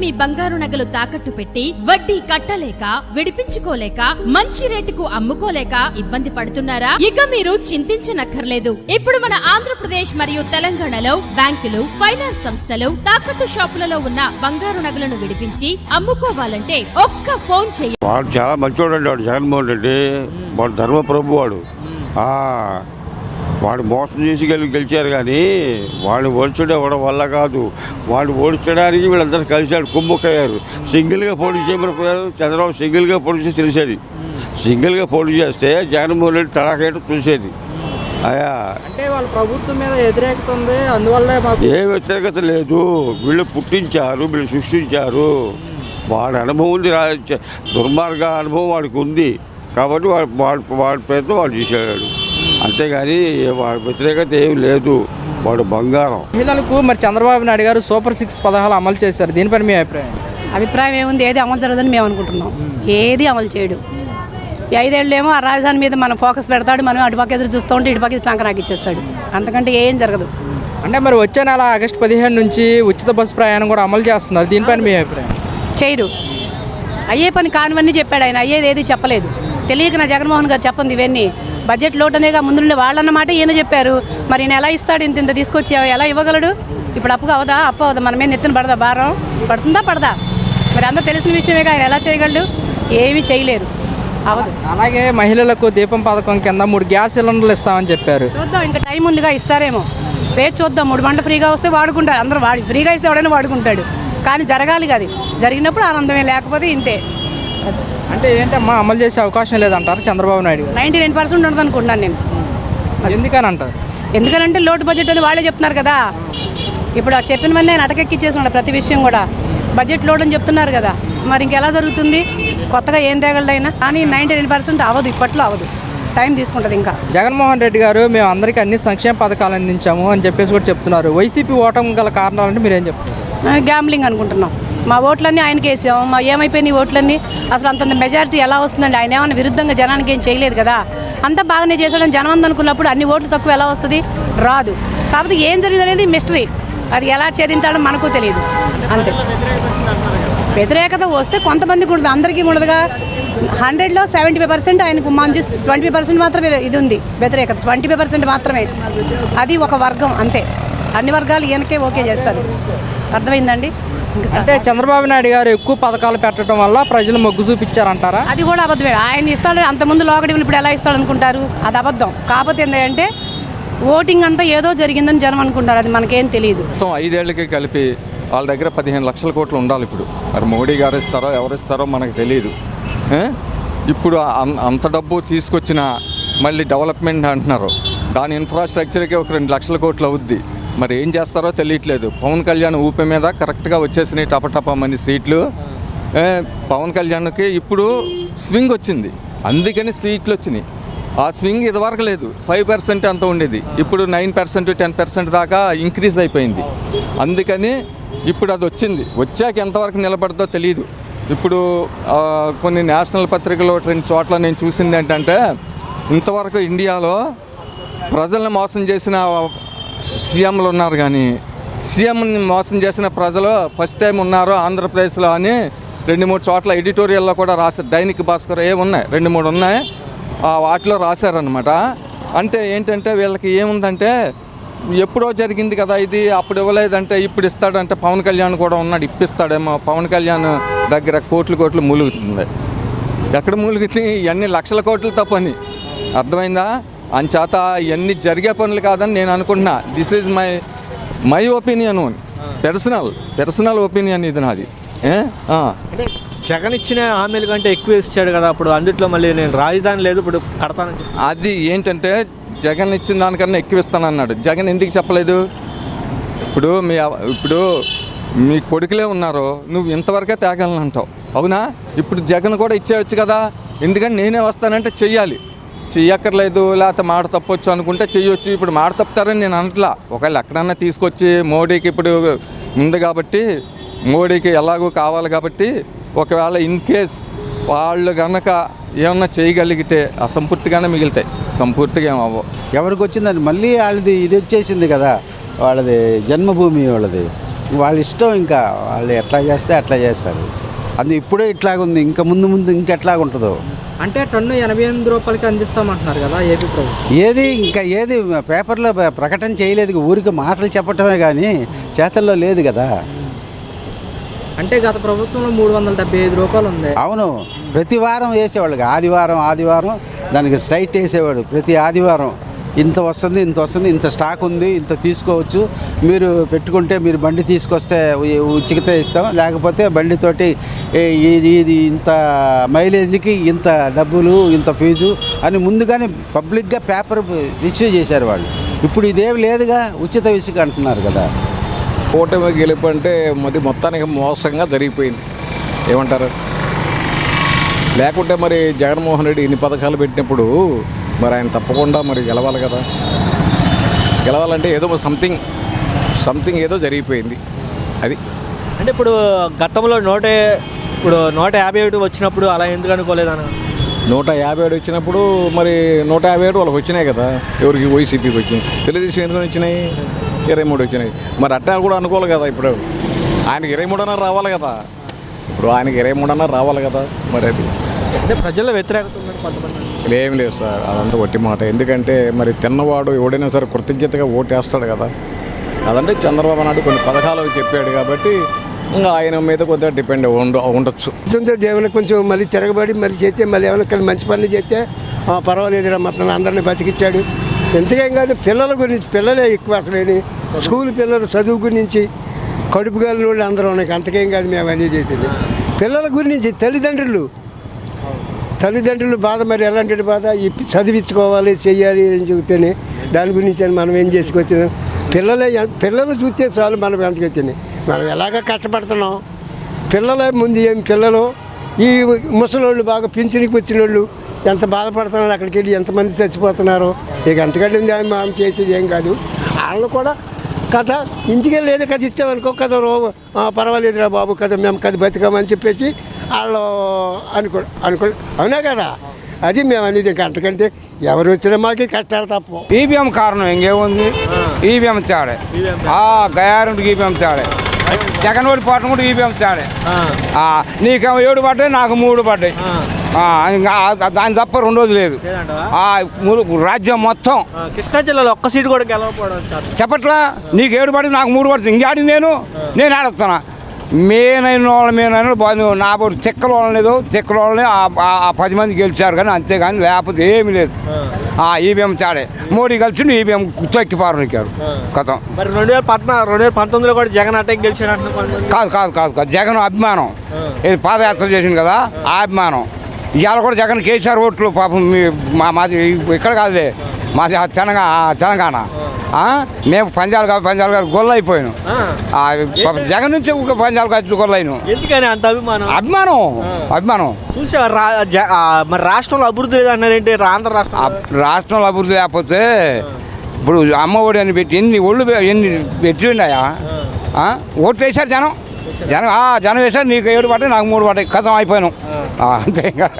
మీ బంగారు నగలు తాకట్టు పెట్టి వడ్డీ కట్టలేక విడిపించుకోలేక మంచి రేటుకు అమ్ముకోలేక ఇబ్బంది పడుతున్నారా? ఇక మీరు చింతించనక్కర్లేదు. ఇప్పుడు మన ఆంధ్రప్రదేశ్ మరియు తెలంగాణలో బ్యాంకులు ఫైనాన్స్ సంస్థలు తాకట్టు షాపులలో ఉన్న బంగారు నగలను విడిపించి అమ్ముకోవాలంటే ఒక్క ఫోన్ చేయండి వాడు చాలా మంచివాడు అండి వాడు జగన్మోహన్ రెడ్డి. వాడు ధర్మప్రభు వాడు. ఆ, వాడు మోసం చేసి గెలి గెలిచారు కానీ వాడిని ఓడిచడం ఎవడం వల్ల కాదు. వాడు ఓడించడానికి వీళ్ళందరూ కలిశాడు కుమ్ముకయ్యారు సింగిల్గా పోటీ చేయమని పోయారు చంద్రబాబు సింగిల్గా పోటీ చేసి తెలిసేది. సింగిల్గా పోటీ చేస్తే జగన్మోహన్ రెడ్డి తడాకేట చూసేది. అయా అంటే వాళ్ళ ప్రభుత్వం మీద వ్యతిరేకత ఉంది అందువల్లే ఏ వ్యతిరేకత లేదు. వీళ్ళు పుట్టించారు. వీళ్ళు సృష్టించారు. వాడి అనుభవం ఉంది. దుర్మార్గ అనుభవం వాడికి ఉంది. కాబట్టి వాడు వాడు వాడి ప్రయత్నం వాడు చేశాడు. అంతేగాని వాడి వ్యతిరేకత ఏం లేదు. వాడు బంగారం. మహిళలకు మరి చంద్రబాబు నాయుడు గారు సూపర్ సిక్స్ పదహాలు అమలు చేశారు. దీనిపైన మీ అభిప్రాయం? అభిప్రాయం ఏముంది? ఏది అమలు జరగదని మేము అనుకుంటున్నాం. ఏది అమలు చేయడు. ఈ ఐదేళ్ళేమో ఆ రాజధాని మీద మనం ఫోకస్ పెడతాడు. మనం అటుపక్క ఎదురు చూస్తూ ఉంటే ఇటుపక్క చంకనాకి ఇచ్చేస్తాడు అంతకంటే ఏం జరగదు. అంటే మరి వచ్చే నెల ఆగస్టు పదిహేను నుంచి ఉచిత బస్సు ప్రయాణం కూడా అమలు చేస్తున్నారు. దీనిపైన మీ అభిప్రాయం? చేయరు. అయ్యే పని కానివన్నీ చెప్పాడు ఆయన. అయ్యేది ఏది చెప్పలేదు. తెలియక నా జగన్మోహన్ గారు చెప్పండి ఇవన్నీ. బడ్జెట్ లోటనేగా ముందుండే వాళ్ళన్నమాట ఈయన చెప్పారు. మరి ఈయన ఎలా ఇస్తాడు? ఇంత ఇంత తీసుకొచ్చి ఎలా ఇవ్వగలడు? ఇప్పుడు అప్పుగా అవదా? అప్పు అవదా? మన మీద నెత్తిన పడదా భారం? పడుతుందా? పడదా? మరి అందరూ తెలిసిన విషయమేగా ఆయన ఎలా చేయగలడు? ఏమీ చేయలేరు అవదు. అలాగే మహిళలకు దీపం పథకం కింద మూడు గ్యాస్ సిలిండర్లు ఇస్తామని చెప్పారు. చూద్దాం ఇంకా టైం ఉందిగా ఇస్తారేమో. వేచి చూద్దాం. మూడు గంటలు ఫ్రీగా వస్తే వాడుకుంటారు. అందరూ వాడి ఫ్రీగా ఇస్తే ఎవడైనా వాడుకుంటాడు. కానీ జరగాలి అది. జరిగినప్పుడు ఆనందమే లేకపోతే ఇంతే. అంటే ఏంటమ్మా అమలు చేసే అవకాశం లేదంటారు చంద్రబాబు నాయుడు గారు. నైంటీ నైన్ పర్సెంట్ ఉండదు అనుకుంటున్నాను నేను. ఎందుకని అంటారు ఎందుకంటే లోటు బడ్జెట్ అని వాళ్ళే చెప్తున్నారు కదా. ఇప్పుడు ఆ చెప్పినవన్నీ ఆయన అటకెక్కిచ్చేస్తున్నాడు ప్రతి విషయం కూడా. బడ్జెట్ లోడ్ అని చెప్తున్నారు కదా. మరి ఇంకెలా జరుగుతుంది? కొత్తగా ఏం తేగలడైనా. కానీ నైంటీ నైన్ పర్సెంట్ అవ్వదు ఇప్పట్లో అవ్వదు. టైం తీసుకుంటుంది ఇంకా. జగన్మోహన్ రెడ్డి గారు మేము అందరికీ అన్ని సంక్షేమ పథకాలు అందించాము అని చెప్పేసి కూడా చెప్తున్నారు. వైసీపీ ఓటమి గల కారణాలంటే మీరేం చెప్తున్నారు? గ్యాంబ్లింగ్ అనుకుంటున్నాం. మా ఓట్లన్నీ ఆయనకి వేసాం. మా ఏమైపోయినాయి ఓట్లన్నీ? అసలు అంతంత మెజారిటీ ఎలా వస్తుందండి? ఆయన ఏమైనా విరుద్ధంగా జనానికి ఏం చేయలేదు కదా? అంతా బాగానే చేశాడని జనం అనుకున్నప్పుడు అన్ని ఓట్లు తక్కువ ఎలా వస్తుంది? రాదు. కాకపోతే ఏం జరిగింది అనేది మిస్టరీ అది ఎలా చేదింతాడో మనకు తెలియదు. అంతే. వ్యతిరేకత వస్తే కొంతమందికి ఉండదు. అందరికీ ఉండదుగా. హండ్రెడ్లో సెవెంటీ ఫైవ్ పర్సెంట్ ఆయనకు మంచి ట్వంటీ ఫైవ్ పర్సెంట్ మాత్రమే ఇది ఉంది వ్యతిరేకత. ట్వంటీ ఫైవ్ పర్సెంట్ మాత్రమే. అది ఒక వర్గం అంతే. అన్ని వర్గాలు ఈయనకే ఓకే చేస్తారు. అర్థమైందండి? అంటే చంద్రబాబు నాయుడు గారు ఎక్కువ పథకాలు పెట్టడం వల్ల ప్రజలు మొగ్గు చూపించారంటారా? అది కూడా అబద్ధమే. ఆయన ఇస్తాడు అంతకుముందు లోకడి ఇప్పుడు ఎలా ఇస్తాడు అనుకుంటారు? అది అబద్ధం. కాకపోతే ఏంటంటే ఓటింగ్ అంతా ఏదో జరిగిందని జనం అనుకుంటారు. అది మనకేం తెలియదు మొత్తం ఐదేళ్ళకి కలిపి వాళ్ళ దగ్గర పదిహేను లక్షల కోట్లు ఉండాలి ఇప్పుడు. మరి మోడీ గారు ఇస్తారో ఎవరు ఇస్తారో మనకు తెలియదు ఏ? ఇప్పుడు అం- అంత డబ్బు తీసుకొచ్చిన మళ్ళీ డెవలప్మెంట్ అంటున్నారు. దాని ఇన్ఫ్రాస్ట్రక్చర్కి ఒక రెండు లక్షల కోట్లు అవుద్ది. మరి ఏం చేస్తారో తెలియట్లేదు. పవన్ కళ్యాణ్ ఊపి మీద కరెక్ట్గా వచ్చేసినాయి టపటపమని సీట్లు. పవన్ కళ్యాణ్కి ఇప్పుడు స్వింగ్ వచ్చింది. అందుకని సీట్లు వచ్చినాయి. ఆ స్వింగ్ ఇదివరకు లేదు. ఫైవ్ పర్సెంట్ అంత ఉండేది. ఇప్పుడు నైన్ పర్సెంట్ టెన్ పర్సెంట్ దాకా ఇంక్రీజ్ అయిపోయింది. అందుకని ఇప్పుడు అది వచ్చింది. వచ్చాక ఎంతవరకు నిలబడదో తెలియదు ఇప్పుడు కొన్ని నేషనల్ పత్రికలు రెండు చోట్ల నేను చూసింది ఏంటంటే ఇంతవరకు ఇండియాలో ప్రజలను మోసం చేసిన సీఎంలు ఉన్నారు కానీ సీఎంని మోసం చేసిన ప్రజలు ఫస్ట్ టైం ఉన్నారు ఆంధ్రప్రదేశ్లో అని రెండు మూడు చోట్ల ఎడిటోరియల్లో కూడా రాశారు దైనిక్ భాస్కర్ ఏ ఉన్నాయి రెండు మూడు ఉన్నాయి ఆ వాటిలో రాశారనమాట అంటే ఏంటంటే వీళ్ళకి ఏముందంటే ఎప్పుడో జరిగింది కదా ఇది అప్పుడు ఇవ్వలేదంటే ఇప్పుడు ఇస్తాడంటే పవన్ కళ్యాణ్ కూడా ఉన్నాడు ఇప్పిస్తాడేమో. పవన్ కళ్యాణ్ దగ్గర కోట్లు కోట్లు మూలుగుతుంది. ఎక్కడ మూలిగితే ఇవన్నీ లక్షల కోట్లు తప్పని అర్థమైందా? అంచేత ఇవన్నీ జరిగే పనులు కాదని నేను అనుకుంటున్నా. This is my my opinion personal personal opinion ఇది నాది. జగన్ ఇచ్చిన హామీల కంటే ఎక్కువ ఇచ్చాడు కదా అప్పుడు అందుట్లో మళ్ళీ నేను రాజధాని లేదు ఇప్పుడు కడతానని చెప్పి. అది ఏంటంటే జగన్ ఇచ్చిన దానికన్నా ఎక్కువ ఇస్తానన్నాడు జగన్ ఎందుకు చెప్పలేదు? ఇప్పుడు మీ ఇప్పుడు మీ కొడుకులే ఉన్నారు నువ్వు ఇంతవరకే తేగలను అంటావు. అవునా? ఇప్పుడు జగన్ కూడా ఇచ్చేయచ్చు కదా. ఎందుకంటే నేనే వస్తానంటే చెయ్యాలి. చెయ్యక్కర్లేదు లేకపోతే మాట తప్పొచ్చు అనుకుంటే చెయ్యొచ్చు. ఇప్పుడు మాట తప్పుతారని నేను అనట్లా. ఒకవేళ ఎక్కడన్నా తీసుకొచ్చి మోడీకి ఇప్పుడు ఉంది కాబట్టి మోడీకి ఎలాగో కావాలి కాబట్టి ఒకవేళ ఇన్ కేస్ వాళ్ళు కనుక ఏమన్నా చేయగలిగితే అసంపూర్తిగానే మిగులుతాయి. సంపూర్తిగా ఏమవ్వవు అవ్వవు. ఎవరికి వచ్చిందండి? మళ్ళీ వాళ్ళది ఇది వచ్చేసింది కదా వాళ్ళది జన్మభూమి వాళ్ళది. వాళ్ళ ఇష్టం ఇంకా వాళ్ళు ఎట్లా చేస్తే అట్లా చేస్తారు. అది ఇప్పుడే ఇట్లాగుంది ఇంకా ముందు ముందు ఇంకెట్లాగుంటుందో అంటే టన్ను ఎనభై ఎనిమిది రూపాయలకి అందిస్తామంటున్నారు కదా ఏపీ ప్రభుత్వం. ఏది ఇంకా ఏది పేపర్లో ప్రకటన చేయలేదు. ఊరికి మాటలు చెప్పటమే కానీ చేతల్లో లేదు కదా. అంటే గత ప్రభుత్వంలో మూడు వందల డెబ్బై ఐదు రూపాయలు ఉంది. అవును. ప్రతి వారం వేసేవాళ్ళు. ఆదివారం ఆదివారం దానికి స్ట్రైట్ వేసేవాడు. ప్రతి ఆదివారం. ఇంత వస్తుంది ఇంత వస్తుంది ఇంత స్టాక్ ఉంది ఇంత తీసుకోవచ్చు. మీరు పెట్టుకుంటే మీరు బండి తీసుకొస్తే ఉచిత ఇస్తాం. లేకపోతే బండితోటి ఇది ఇది ఇంత మైలేజీకి ఇంత డబ్బులు ఇంత ఫీజు అని ముందుగానే పబ్లిక్గా పేపర్ ఇష్యూ చేశారు వాళ్ళు. ఇప్పుడు ఇదేమి లేదుగా ఉచిత ఇసుక అంటున్నారు కదా. కూటమి గెలుపు అంటే మరి మొత్తానికి మోసంగా జరిగిపోయింది. ఏమంటారు? లేకుంటే మరి జగన్మోహన్ రెడ్డి ఇన్ని పథకాలు పెట్టినప్పుడు మరి ఆయన తప్పకుండా మరి గెలవాలి కదా. గెలవాలంటే ఏదో సంథింగ్ సంథింగ్ ఏదో జరిగిపోయింది. అది. అంటే ఇప్పుడు గతంలో నూట ఇప్పుడు నూట యాభై ఒకటి వచ్చినప్పుడు అలా ఎందుకు అనుకోలేదన్న నూట యాభై ఏడు వచ్చినప్పుడు మరి నూట యాభై ఏడు వాళ్ళకి వచ్చినాయి కదా ఎవరికి వైసీపీకి వచ్చినాయి. తెలుగుదేశం ఎందుకు వచ్చినాయి? ఇరవై మూడు వచ్చినాయి. మరి అట్టా కూడా అనుకోవాలి కదా ఇప్పుడు. ఆయనకి ఇరవై మూడు అన్నా రావాలి కదా. ఇప్పుడు ఆయనకి ఇరవై మూడు అన్నా రావాలి కదా మరి అది. అంటే ప్రజల్లో వ్యతిరేకత కొంతమంది ఏం లేదు సార్ అదంతా ఒట్టి మాట. ఎందుకంటే మరి తిన్నవాడు ఎవడైనా సరే కృతజ్ఞతగా ఓటేస్తాడు కదా. అదంటే చంద్రబాబు నాయుడు కొన్ని పథకాలు చెప్పాడు కాబట్టి ఇంకా ఆయన మీద కొద్దిగా డిపెండ్ ఉండ ఉండొచ్చు. కొంచెం దేవుని కొంచెం మళ్ళీ తిరగబడి మళ్ళీ చేస్తే మళ్ళీ ఏమైనా మంచి పనులు చేస్తే "ఆ, పర్వాలేదురా మొత్తం అందరిని బతికిచ్చాడు. ఎంతకేం కాదు పిల్లల గురించి పిల్లలే ఎక్కువ అసలేని స్కూల్ పిల్లలు చదువు గురించి కడుపు గాలిన వాళ్ళు అందరూ ఉన్నాయి. అంతకేం కాదు మేము అనేది చేసేది. పిల్లల గురించి తల్లిదండ్రులు తల్లిదండ్రులు బాధ మరి ఎలాంటి బాధ? చదివించుకోవాలి చెయ్యాలి అని చెబితేనే దాని గురించి అని మనం ఏం చేసుకొచ్చినాం? పిల్లలే పిల్లలు చూస్తే చాలు మనం ఎంతకు వచ్చినాయి మనం ఎలాగ కష్టపడుతున్నాం? పిల్లలే ముందు ఏం పిల్లలు? ఈ ముసలోళ్ళు బాగా పింఛనికి వచ్చిన వాళ్ళు ఎంత బాధపడుతున్నారు? అక్కడికి వెళ్ళి ఎంతమంది చచ్చిపోతున్నారు? ఇక ఎంతకంటే మనం చేసేది ఏం కాదు. వాళ్ళు కూడా కథ ఇంటికి వెళ్ళి ఏదో కథ ఇచ్చామనుకో కథ రో పర్వాలేదురా బాబు కథ మేము కథ బతికామని చెప్పేసి వాళ్ళు అనుకో అనుకో అవునా కదా? అది మేము అనేది ఇంకా అంతకంటే ఎవరు వచ్చినా మాకు కష్టాలు తప్ప ఈవీఎం కారణం ఇంకేముంది? ఈవీఎం చాడే. ఆ గయారుంటికి ఈవీఎం చాడే. జగన్ ఓడి పోవటం కూడా ఈవీఎం చాడే. ఆ, నీకేమో ఏడు పడ్డాయి నాకు మూడు పడ్డాయి. ఆ, ఇంకా ఆ- దాని తప్ప రెండోది లేదు. లేదంటావా? ఆ మూడు రాజ్యం మొత్తం. కృష్ణా జిల్లాలో ఒక్క సీటు కూడా గెలవకపోవడం సార్ చెప్పట్లా? నీకు ఏడు పడి నాకు మూడు పడుతుంది ఇంకాడి నేను? నేను ఆడుతున్నా మేనైన వాళ్ళ మేనైన బాగు నా చెక్కల వాళ్ళని లేదు చెక్కల వాళ్ళని ఆ- పది మంది గెలిచారు కానీ అంతేగాని లేకపోతే ఏమీ లేదు. ఆ. ఈవీఎం చాడే. మోడీ కలిసి ఈవీఎం తొక్కి పారనికారు కథం. మరి రెండు వేల పద్నాలుగు రెండు వేల పంతొమ్మిదిలో కూడా జగన్ అటాక్ గెలిచాడు. కాదు కాదు కాదు కాదు. జగన్ అభిమానం. ఇది పాదయాత్ర చేసింది కదా ఆ అభిమానం. ఇవాళ కూడా జగన్ కేసీఆర్ ఓట్లు పాపం మా మాది ఇక్కడ కాదులే. మాది ఆ తెలంగాణ? మేము పంజాలు కాదు పంజాలు కాదు గొల్ల అయిపోయాను జగన్ నుంచి ఒక పంజాలు కాదు గొల్ల అయిను ఎందుకని అంత అభిమానం? అభిమానం. అభిమానం. మరి రాష్ట్రంలో అభివృద్ధి అన్నారేంటి ఆంధ్ర రాష్ట్రం రాష్ట్రంలో అభివృద్ధి లేకపోతే ఇప్పుడు అమ్మఒడి అని పెట్టి ఎన్ని ఒళ్ళు ఎన్ని పెట్టిండాయా ఓట్లు వేశారు జనం. జనం ఆ, జనం వేశారు. నీకు ఏడు పడ్డాయి నాకు మూడు పడ్డాయి. కథం అయిపోయాను. అంతే ఇంకా.